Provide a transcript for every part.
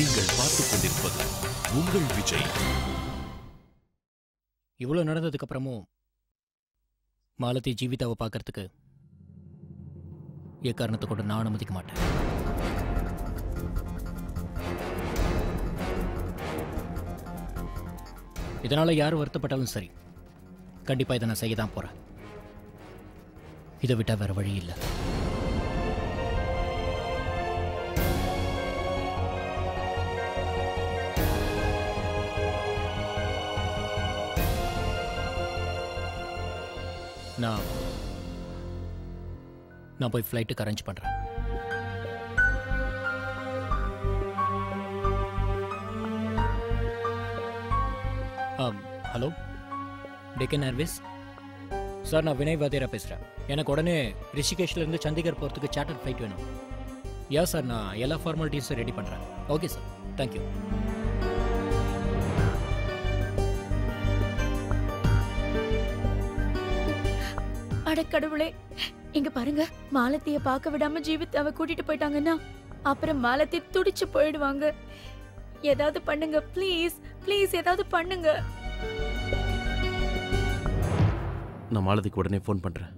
நீங்கள் பார்த்து கொண்டிருப்பது உங்கள் விஜய். இவ்வளோ நடந்ததுக்கு அப்புறமும் மாலதி ஜீவிதாவை பார்க்கறதுக்கு எக்காரணத்தை கொண்டு நான் அனுமதிக்க மாட்டேன். இதனால யார் வருத்தப்பட்டாலும் சரி கண்டிப்பா இதை நான் செய்ய தான் போறேன். இதை விட்டால் வேற வழி இல்லை. நான் நான் போய் ஃப்ளைட்டுக்கு அரேஞ்ச் பண்ணுறேன் ஹலோ டெக்கன் ஏர்வேஸ்? சார் நான் வினய் வாதேரா பேசுகிறேன் எனக்கு உடனே ரிஷிகேஷ்லேருந்து சண்டிகர் போகிறதுக்கு சார்ட்டர் ஃப்ளைட் வேணும். யா சார் நான் எல்லா ஃபார்மாலிட்டிஸும் ரெடி பண்ணுறேன் ஓகே சார் தேங்க்யூ அட கடவுளே இங்க பாருங்க மாலத்திய பார்க்க விடாம ஜீவிதாவை கூட்டிட்டு போயிட்டாங்கன்னா அப்புறம் மாலத்தி துடிச்சு போயிடுவாங்க. ஏதாவது பண்ணுங்க ப்ளீஸ் ப்ளீஸ் ஏதாவது பண்ணுங்க. நான் மாலதிக்கு உடனே ஃபோன் பண்ணுறேன்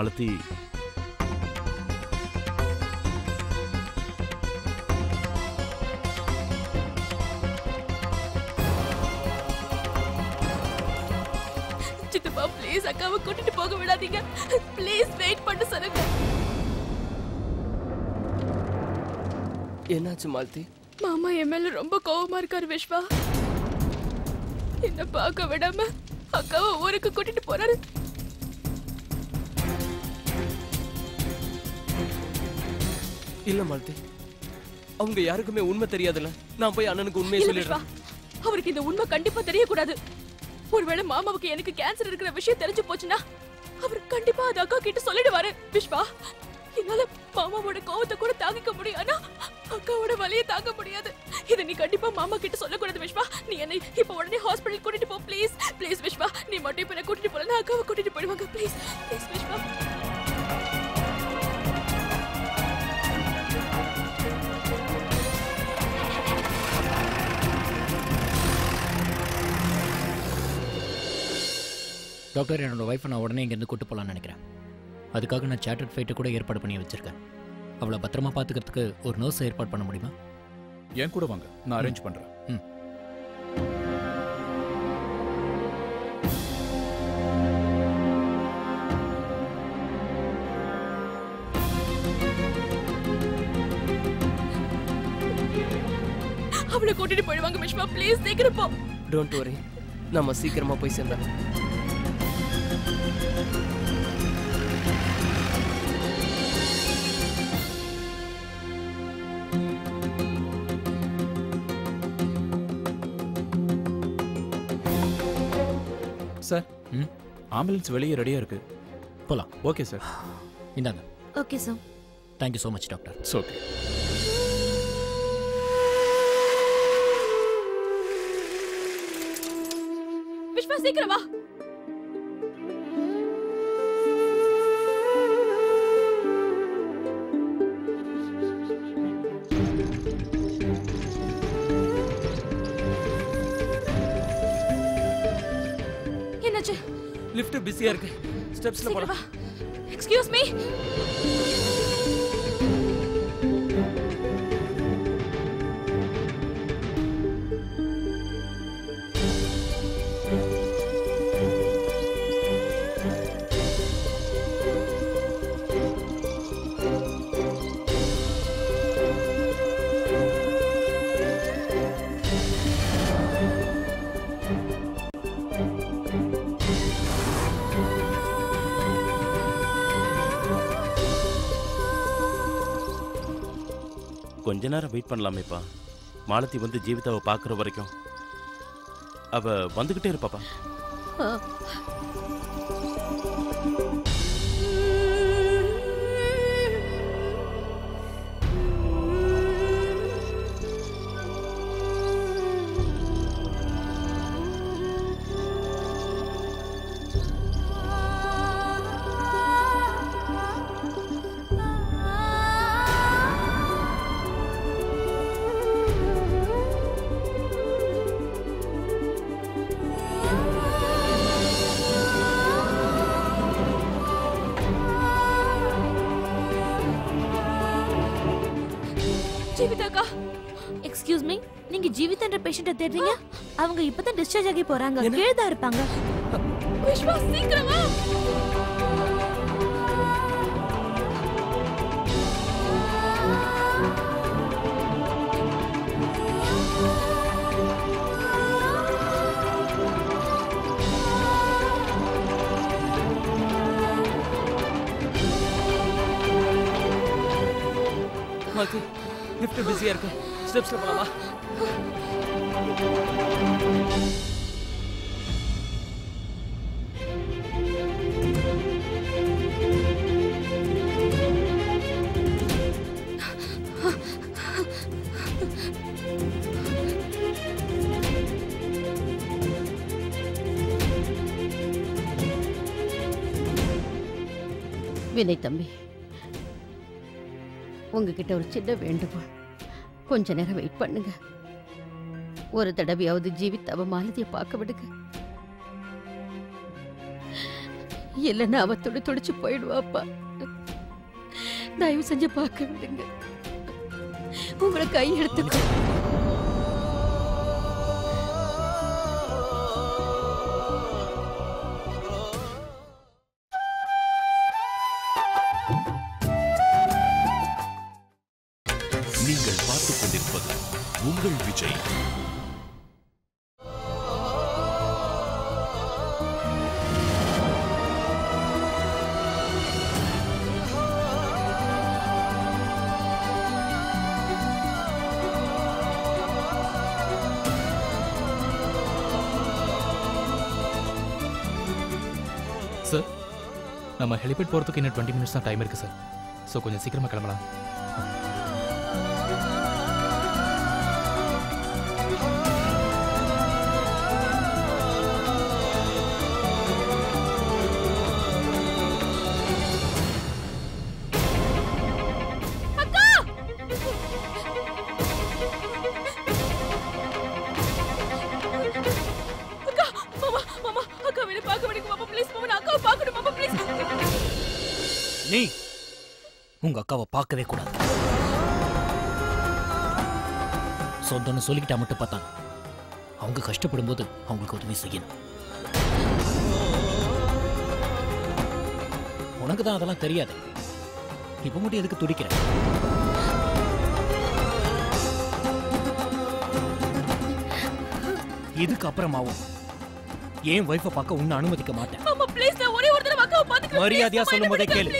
மாலதி சித்தப்பா ப்ளீஸ் அக்காவை கூட்டிட்டு போக விடாதீங்க. ப்ளீஸ் வெயிட் பண்ண சொல்லுங்க. என்னாச்சு மாலதி மாமா என் மேல ரொம்ப கோவமா இருக்காரு விஸ்வா என்ன பார்க்க விடாம அக்காவை ஊருக்கு கூட்டிட்டு போறாரு. இல்ல மாலதி. அவங்க யாருக்குமே உண்மை தெரியாதுல்ல. நான் போய் அண்ணனுக்கு உண்மையை சொல்லிடுறேன். அவருக்கு இந்த உண்மை கண்டிப்பா தெரியக்கூடாது. ஒருவேளை மாமாவுக்கு எனக்கு கேன்சர் இருக்கிற விஷயம் தெரிஞ்சு போச்சுன்னா அவர் கண்டிப்பா அது அக்கா கிட்ட சொல்லிடுவாரு. விஸ்வா என்னால மாமாவோட கோவத்தை கூட தாங்கிக்க முடியும் அக்காவோட வலியை தாங்க முடியாது. இதை நீ கண்டிப்பா மாமா கிட்ட சொல்லக்கூடாது விஸ்வா நீ என்னை இப்ப உடனே ஹாஸ்பிடல் கூட்டிட்டு போ ப்ளீஸ் ப்ளீஸ் விஸ்வா நீ மட்டும் இப்ப என்ன கூட்டிட்டு போலன்னா அக்காவை கூட்டிட்டு போயிடுவாங்க. ப்ளீஸ் ப்ளீஸ் விஸ்வா டாக்டர் என்னோட ஒய்ஃபை நான் உடனே இங்கேருந்து கூட்டு போகலான்னு நினைக்கிறேன். அதுக்காக நான் சார்ட்டர்ட் ஃப்ளைட்டை கூட ஏற்பாடு பண்ணி வச்சிருக்கேன். அவளை பத்திரமா பார்த்துக்கிறதுக்கு ஒரு நர்ஸ் ஏற்பாடு பண்ண முடியுமா? என் கூட வாங்க. நான் அரேஞ்ச் பண்றேன். ம். அவளை கூட்டிட்டு போயிடுவாங்க விஸ்வா ப்ளீஸ் சீக்கிரம் போ. டோன்ட் வரி நம்ம சீக்கிரமா போய் சேர்ந்தோம் ஆம்புலன்ஸ் வெளியே ரெடியா இருக்கு. போகலாம் ஓகே சார் இந்தாங்க. Okay sir thank you so much doctor it's okay Vishwa சீக்கிரம் வா. பிஸியா இருக்கு. ஸ்டெப்ஸ்ல போலாம். எக்ஸ்கியூஸ் மீ கொஞ்ச நேரம் வெயிட் பண்ணலாமேப்பா. மாலதி வந்து ஜீவிதாவை பார்க்குற வரைக்கும். அவ வந்துக்கிட்டே இருப்பாப்பா. பேஷண்ட்ட தேடுறீங்க? அவங்க இப்பதான் டிஸ்சார்ஜ் ஆகி போறாங்க. கீழே தான் இருப்பாங்க. விஸ்வா சீக்கிரமா லிஃப்ட் பிஸியா இருக்கு ஸ்டெப்ஸ்ல போலாமா வினய் தம்பி. உங்ககிட்ட ஒரு சின்ன வேண்டுகோள். கொஞ்ச நேரம் வெயிட் பண்ணுங்க. ஒரு தடவையாவது ஜீவித்தாவ மாலதியை பார்க்க விடுங்க. இல்லைன்னா அவ துடி துடிச்சு போயிடுவாப்பா தயவு செஞ்சு பார்க்க விடுங்க. உங்களை கை எடுத்துக்கோ நீங்கள் பார்த்துக் கொண்டிருப்பது உங்கள் விஜய். சார் நம்ம ஹெலிபேட் போகிறதுக்கு இன்னும் டுவெண்ட்டி மினிட்ஸ் தான் டைம் இருக்கு சார். ஸோ கொஞ்சம் சீக்கிரமாக கிளம்பலாம். உங்க அக்காவை பார்க்கவே கூடாது. சொந்தம்னு சொல்லிக்கிட்டா மட்டும் பார்த்தாங்க அவங்க கஷ்டப்படும் போது அவங்களுக்கு உதவி செய்யணும். உனக்கு தான் அதெல்லாம் தெரியாது. இப்ப மட்டும் எதுக்கு துடிக்கிற? இதுக்கு அப்புறமாவும் ஏன் ஒய்ஃபை பார்க்க உன்னை அனுமதிக்க மாட்டேன். மரியாதையா சொல்லும் போதே கேளு.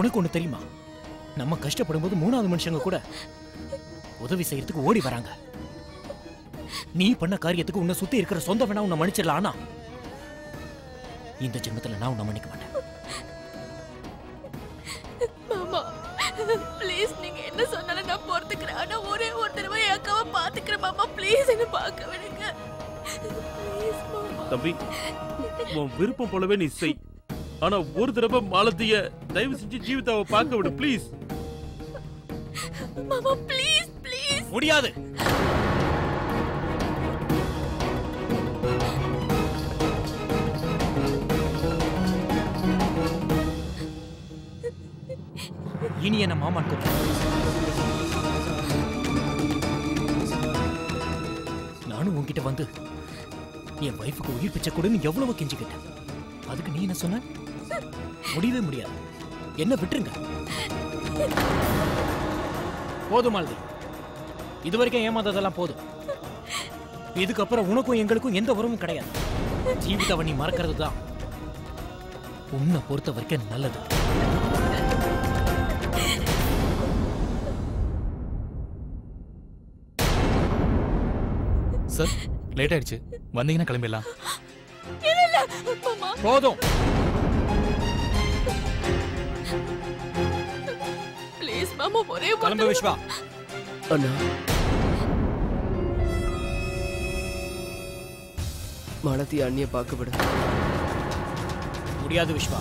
உனக்கு ஒண்ணு தெரியுமா? நம்ம கஷ்டப்படும் போது மூணாவது மனுஷங்க கூட உதவி செய்யறதுக்கு ஓடி வராங்க. நீ பண்ண காரியத்துக்கு உன்னை சுத்தி இருக்கிற சொந்த வேணா உன்னை மன்னிச்சிடலாம் ஆனா இந்த ஜென்மத்துல நான் உன்னை மன்னிக்க மாட்டேன். மாமா ப்ளீஸ் நீங்க என்ன சொன்னாலும் நான் பொறுத்துக்கிறேன். ஆனா ஒரே ஒரு தடவை என் அக்காவை பார்த்துக்கிறேன் மாமா. ப்ளீஸ் என்ன பார்க்க விடுங்க தம்பி உன் விருப்பம் போலவே நீ செய். ஆனா ஒரு தடவை மாலத்திய தயவு செஞ்சு ஜீவிதாவை பார்க்க விடு ப்ளீஸ் மாமா ப்ளீஸ் ப்ளீஸ் முடியாது. இனி என்ன மாமான் நானும் உன்கிட்ட வந்து என் வைஃபுக்கு உயிர் பிச்சை கொடுன்னு எவ்வளவு கெஞ்சிக்கிட்டேன். அதுக்கு நீ என்ன சொன்ன? முடியவே முடியாது. என்ன விட்டுருங்க. போதும் மாலதி இது வரைக்கும் ஏமாந்ததெல்லாம் போதும். இதுக்கப்புறம் உனக்கும் எங்களுக்கும் எந்த உறவும் கிடையாது. ஜீவிதாவை நீ மறக்கிறது தான் உன்னை பொறுத்த வரைக்கும் நல்லது. சார் லேட் ஆயிடுச்சு. வந்தீங்கன்னா கிளம்பிடலாம். இல்ல இல்ல. மாமா போதும். மாமா ஒரே கிளம்பு விஸ்வா அண்ணா. மாலதி அண்ணிய பார்க்க விடு முடியாது விஸ்வா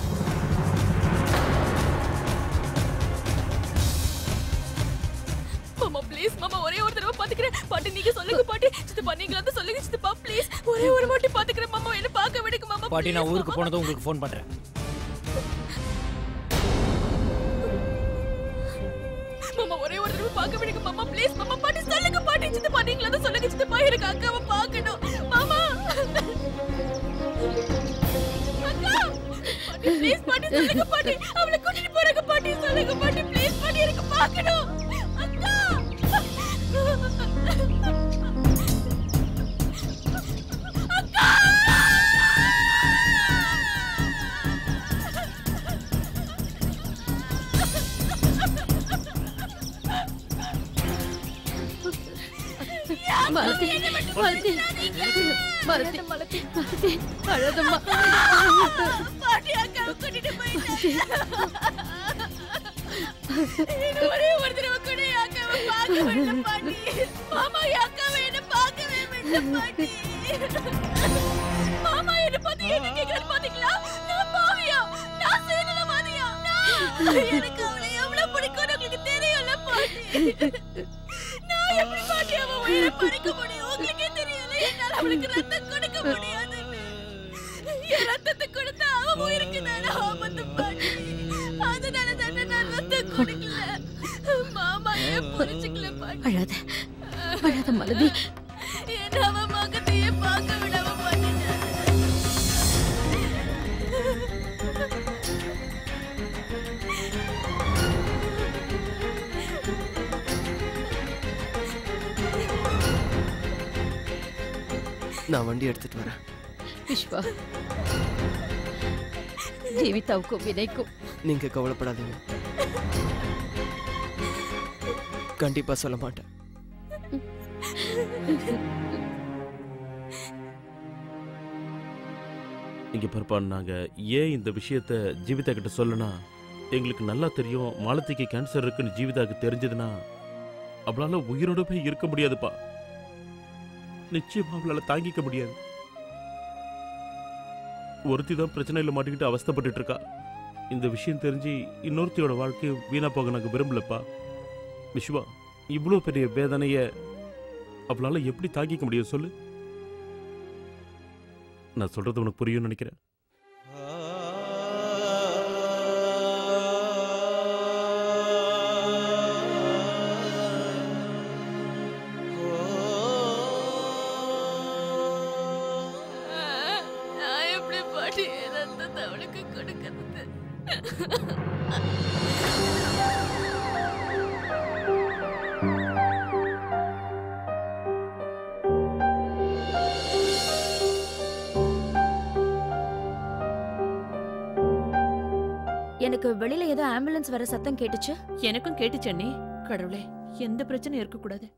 மாமா ப்ளீஸ் மாமா ஒரே ஒரு தடவை பாத்துக்கிறேன் பாட்டி நீங்க சொல்லுங்க பாட்டி. சித்தப்பா நீங்க வந்து சொல்லுங்க சித்தப்பா ப்ளீஸ் ஒரே ஒரு வாட்டி பாத்துக்கிறேன் மாமா. என்ன பார்க்க விடுங்க மாமா பாட்டி நான் ஊருக்கு. போனதும் உங்களுக்கு ஃபோன் பண்றேன். பாட்டி சொல்லுங்க பாட்டி. அவளை கூட்டிட்டு போறங்க பாட்டி. சொல்லுங்க பாட்டி. ப்ளீஸ் பாட்டி எனக்கு பார்க்கணும். அக்கா. மலத்தி மலத்தி மலத்தி மலத்தி அழதம்மா ஒரே ஒரு தடவை கூட என் அக்காவை பார்க்க விடல பாட்டி. மாமா என் அக்காவை என்ன பார்க்கவே விடல பாட்டி? மாமா என்ன பத்தி என்ன கேக்குறது பாத்தீங்களா நான் பாவியா? நான் சேனல மாதிரியா எனக்கு அவளை எவ்வளவு பிடிக்கும் உங்களுக்கு தெரியல பாட்டி. நான் எப்படி பாட்டி அவ உயிரை பறிக்க முடியும்? உங்களுக்கே தெரியல என்னால அவளுக்கு ரத்தம் கொடுக்க முடியாது என் ரத்தத்தை கொடுத்த உயிருக்கு நான் ஆபத்து பாட்டி அதனால தானே நான் ரத்தம் கொடுக்கல. மாமா ஏன் புரிஞ்சுக்கல பாட்டி? அழாத அழாத மலதி. என்ன அவன் மகத்தையே பார்க்க விடாம பண்ணிட்டான். நான் வண்டி எடுத்துட்டு வரேன். விஸ்வா ஜீவிதாவுக்கும் வினைக்கும் நீங்க கவலைப்படாதீங்க கண்டிப்பா சொல்ல மாட்டேன் இங்க பருப்பா நாங்க ஏன் இந்த விஷயத்த ஜீவிதா கிட்ட சொல்லனா? எங்களுக்கு நல்லா தெரியும் மாலத்திக்கு கேன்சர் இருக்குன்னு ஜீவிதாக்கு தெரிஞ்சதுன்னா அவளால உயிரோட போய் இருக்க முடியாதுப்பா. நிச்சயமா அவளால தாங்கிக்க முடியாது. ஒருத்தி தான் பிரச்சனையில் மாட்டிக்கிட்டு அவஸ்தப்பட்டு இருக்கா இந்த விஷயம் தெரிஞ்சு இன்னொருத்தியோட வாழ்க்கையை வீணா போக நாங்கள் விரும்பலப்பா. விஸ்வா இவ்வளோ பெரிய வேதனையை அவளால் எப்படி தாக்கிக்க முடியும் சொல்லு? நான் சொல்றது உனக்கு புரியும்னு நினைக்கிறேன். எனக்கு வெளியில ஏதோ ஆம்புலன்ஸ் வர சத்தம் கேட்டுச்சு. எனக்கும் கேட்டுச்சு அண்ணி. கடவுளே எந்த பிரச்சனையும் இருக்கக்கூடாது.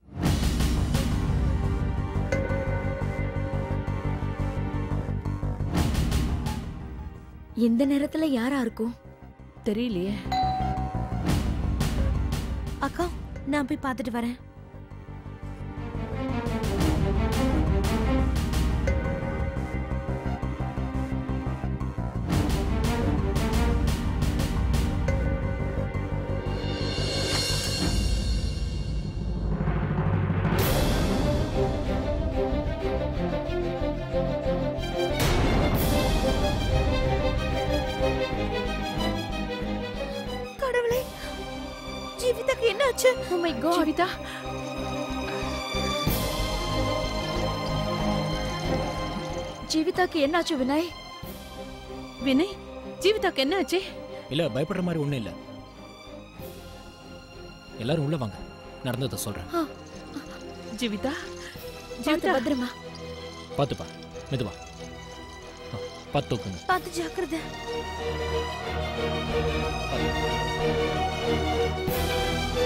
இந்த நேரத்துல யாரா இருக்கும்? தெரியலையே. அக்கா நான் போய் பார்த்துட்டு வரேன். My God Jeevitha. ஜீவிதாக்கு என்னாச்சு வினய்? வினய் ஜீவிதாக்கு என்ன ஆச்சு இல்ல பயப்படுற மாதிரி ஒண்ணும் இல்ல. எல்லாரும் உள்ள வாங்க. நடந்ததை சொல்றேன். ஜீவிதா ஜீவிதா. பத்திரமா. பார்த்துப்பா மெதுவா. தூக்குங்க. பார்த்து ஜாக்கிரதை.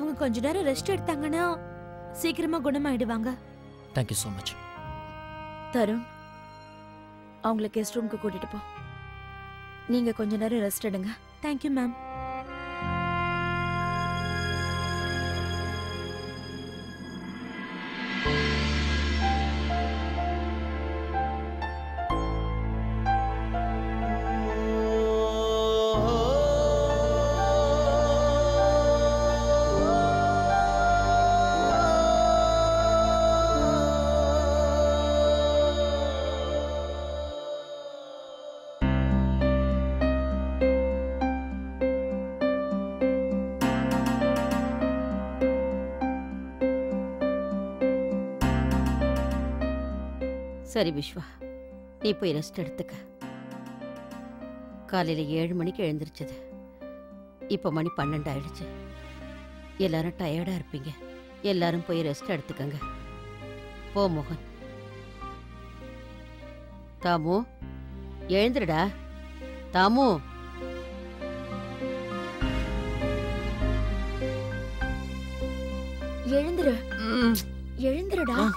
அவங்க கொஞ்ச நேரம் ரெஸ்ட் எடுத்தாங்கன்னா சீக்கிரமா குணமாயிடுவாங்க. Thank you so much Tarun அவங்கள கெஸ்ட் ரூமுக்கு கூட்டிட்டு போ. நீங்க கொஞ்ச நேரம் ரெஸ்ட் எடுங்க. தேங்க்யூ மேம் சரி விஸ்வா நீ போய் ரெஸ்ட் எடுத்துக்க. காலையில ஏழு மணிக்கு எழுந்திருச்சது. இப்போ மணி பன்னெண்டு ஆயிடுச்சு. எல்லாரும் டயர்டா இருப்பீங்க. எல்லாரும் போய் ரெஸ்ட் எடுத்துக்கங்க. போ மோகன். தாமு எழுந்துருடா. தாமு. எழுந்துரு. எழுந்துருடா.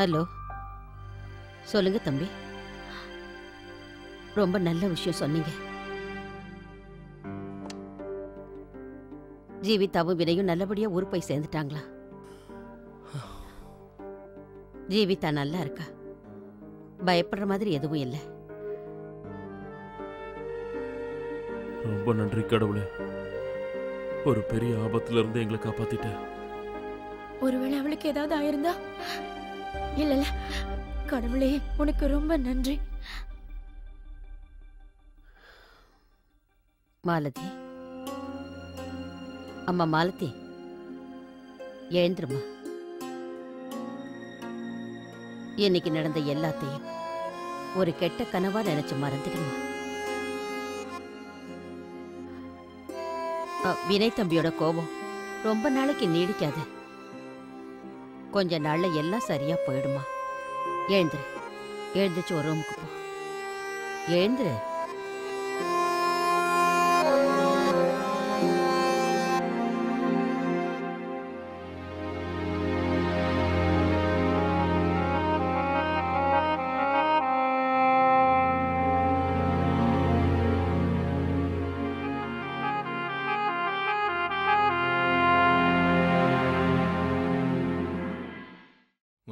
ஹலோ. சொல்லுங்க தம்பி. ரொம்ப நல்ல விஷயம் சொன்னீங்க. ஜீவிதாவும் வினையும் நல்லபடியா ஊர் போய் சேர்ந்துட்டாங்களா? ஜீவிதா நல்லா இருக்கா? பயப்படுற மாதிரி எதுவும் இல்லை. ரொம்ப நன்றி கடவுளே. ஒரு பெரிய ஆபத்துல இருந்து எங்களை காப்பாத்திட்ட ஒருவேளை அவளுக்கு ஏதாவது ஆயிருந்தா? இல்ல இல்ல கடவுளே உனக்கு ரொம்ப நன்றி. மாலதி. அம்மா மாலதி எழுந்துருமா? இன்னைக்கு நடந்த எல்லாத்தையும் ஒரு கெட்ட கனவா நினைச்சு மறந்துடுமா? வினய் தம்பியோட கோபம் ரொம்ப நாளைக்கு நீடிக்காது. கொஞ்ச நாள்ல எல்லாம் சரியா போயிடுமா? எழுந்துரு. எழுந்துச்சு ஒரு ரூமுக்கு போ. எழுந்துரு.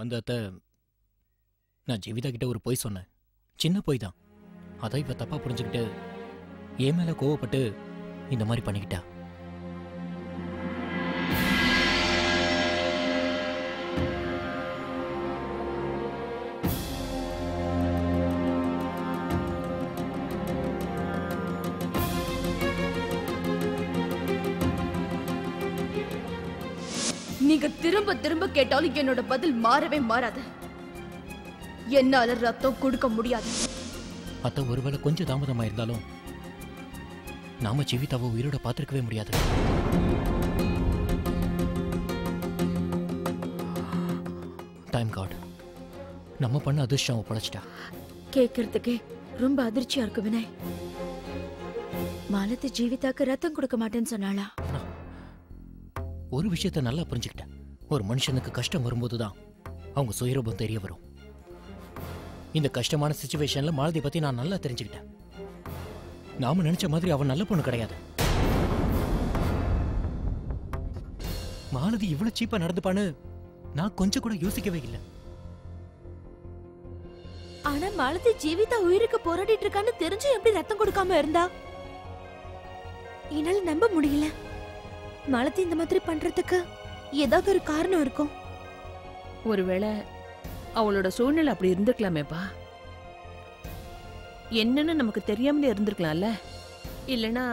வந்த அத்தை நான் ஜீவிதா கிட்ட ஒரு பொய் சொன்னேன். சின்ன பொய் தான். அதை இப்போ தப்பாக புரிஞ்சுக்கிட்டு என் மேலே கோவப்பட்டு இந்த மாதிரி பண்ணிக்கிட்டா. நீங்க திரும்ப திரும்ப கேட்டாலும் என்னோட பதில் மாறவே மாறாது. என்னால ரத்தம் கொடுக்க முடியாது. அத்தை ஒருவேளை கொஞ்சம் தாமதமா இருந்தாலும் நாம ஜீவிதாவை உயிரோட பார்த்திருக்கவே முடியாது. டைம் காட் நம்ம பண்ண அதிர்ஷ்டம் அவ பொழைச்சிட்டா. கேட்கறதுக்கே ரொம்ப அதிர்ச்சியா இருக்கு வினய். மாலதி ஜீவிதாக்கு ரத்தம் கொடுக்க மாட்டேன்னு சொன்னாளா? ஒரு விஷயத்த நல்லா புரிஞ்சுக்கிட்டேன். ஒரு மனுஷனுக்கு கஷ்டம் வரும்போது தான் அவங்க சுயரூபம் தெரிய வரும். இந்த கஷ்டமான சுச்சுவேஷன்ல மாலதி பத்தி நான் நல்லா தெரிஞ்சுக்கிட்டேன். நாம நினைச்ச மாதிரி அவன் நல்ல பொண்ணு கிடையாது. மாலதி இவ்வளவு சீப்பா நடந்துப்பான்னு நான் கொஞ்சம் கூட யோசிக்கவே இல்லை. ஆனா மாலதி ஜீவிதா உயிருக்கு போராடிட்டு இருக்கான்னு தெரிஞ்சு எப்படி ரத்தம் கொடுக்காம இருந்தா? என்னால நம்ப முடியல. மாலதி இந்த மாதிரி பண்றதுக்கு ஏதாவது ஒரு காரணம் இருக்கும். ஒருவேளை அவளோட சூழ்நிலை அப்படி இருந்திருக்கலாமேப்பா. என்னன்னு நமக்கு தெரியாமலே இருந்திருக்கலாம்ல. இல்லனா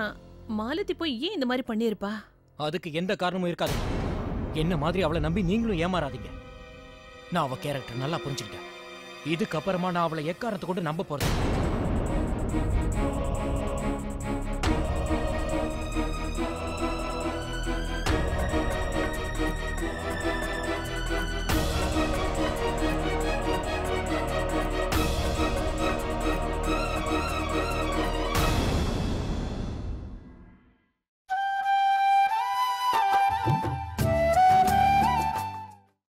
மாலதி போய் ஏன் இந்த மாதிரி பண்ணியிருப்பா? அதுக்கு எந்த காரணமும் இருக்காது. என்ன மாதிரி அவளை நம்பி நீங்களும் ஏமாறாதீங்க. நான் அவ கேரக்டர் நல்லா புரிஞ்சுக்கிட்டேன். இதுக்கப்புறமா நான் அவளை எக்காரணத்தை கொண்டு நம்ப இல்ல.